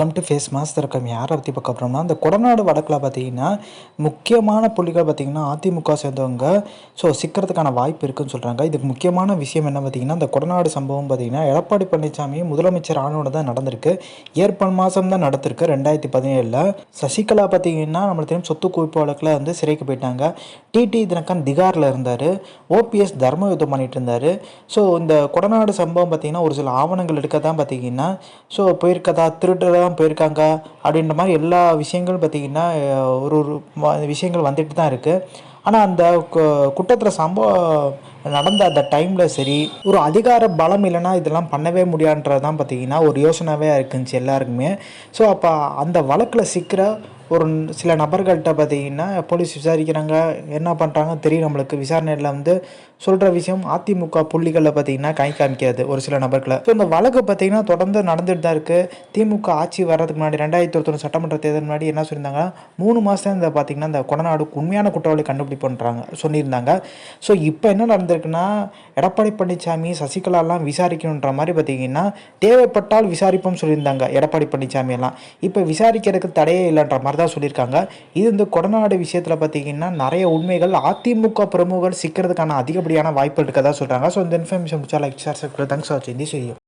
Welcome to face mass திறக்கம் யாரை பற்றி பார்க்க போகிறோம்னா இந்த கொடநாடு வழக்கில் பார்த்தீங்கன்னா முக்கியமான புள்ளிகள் பார்த்தீங்கன்னா அதிமுக சேர்ந்தவங்க ஸோ சிக்கிறதுக்கான வாய்ப்பு இருக்குன்னு சொல்கிறாங்க இதுக்கு முக்கியமான விஷயம் என்ன பார்த்தீங்கன்னா இந்த கொடநாடு சம்பவம் பார்த்தீங்கன்னா எடப்பாடி பழனிசாமி முதலமைச்சர் ஆனோட தான் நடந்திருக்கு. ஏற்பன் மாதம் தான் நடந்திருக்கு ரெண்டாயிரத்தி பதினேழில். சசிகலா பார்த்தீங்கன்னா நம்மளுக்கு தெரியும் சொத்து குவிப்பு வழக்கில் வந்து சிறைக்கு போயிட்டாங்க. டிடி தினகரன் திகாரில் இருந்தார். ஓபிஎஸ் தர்ம யுத்தம் பண்ணிட்டு இருந்தார். ஸோ இந்த கொடநாடு சம்பவம் பார்த்தீங்கன்னா ஒரு சில ஆவணங்கள் எடுக்க தான் பார்த்தீங்கன்னா ஸோ போயிருக்கதா திருட்டுலாம் போயிருக்காங்க அப்படின்ற மாதிரி எல்லா விஷயங்களும் பார்த்தீங்கன்னா ஒரு ஒரு விஷயங்கள் வந்துட்டு தான் இருக்குது ஆனால் அந்த கு- குற்றத்தில் சம்பவம் நடந்த அந்த டைமில் சரி ஒரு அதிகார பலம் இல்லைன்னா இதெல்லாம் பண்ணவே முடியான்றது தான் பார்த்தீங்கன்னா ஒரு யோசனாவே இருக்குந்துச்சு எல்லாருக்குமே. ஸோ அப்போ அந்த வழக்கில் சிக்கிற ஒரு சில நபர்கள்ட்ட பார்த்தீங்கன்னா போலீஸ் விசாரிக்கிறாங்க என்ன பண்ணுறாங்க தெரியும் நம்மளுக்கு. விசாரணையில் வந்து சொல்கிற விஷயம் அதிமுக புள்ளிகளில் பார்த்தீங்கன்னா கை காமிக்காது ஒரு சில நபர்களை. ஸோ இந்த வழக்கு பார்த்தீங்கன்னா தொடர்ந்து நடந்துட்டு தான் இருக்குது திமுக ஆட்சி வர்றதுக்கு முன்னாடி ரெண்டாயிரத்தி ஒருத்தொன்று சட்டமன்ற தேர்தல் முன்னாடி என்ன சொல்லியிருந்தாங்க மூணு மாதம் இந்த பார்த்தீங்கன்னா இந்த கொடநாடு உண்மையான குற்றவாளி பண்ணுறாங்க சொல்லியிருந்தாங்க ஸோ இப்போ என்ன நடந்திருக்குன்னா எடப்பாடி பழனிசாமி சசிகலாலாம் விசாரிக்கணுன்ற மாதிரி பார்த்தீங்கன்னா தேவைப்பட்டால் விசாரிப்போம் சொல்லியிருந்தாங்க எடப்பாடி பழனிசாமி எல்லாம் இப்போ விசாரிக்கிறதுக்கு தடையே இல்லைன்ற மாதிரி தான் சொல்லியிருக்காங்க. இது இந்த கொடநாடு விஷயத்தில் பார்த்தீங்கன்னா நிறைய உண்மைகள் அதிமுக பிரமுகர்கள் சிக்கிறதுக்கான அதிகப்படியான வாய்ப்பு இருக்கதா சொல்கிறாங்க ஸோ இந்த இன்ஃபர்மேஷன் முடிச்சா like share subscribe thanks for வாட்சிங் திஸ் வீடியோ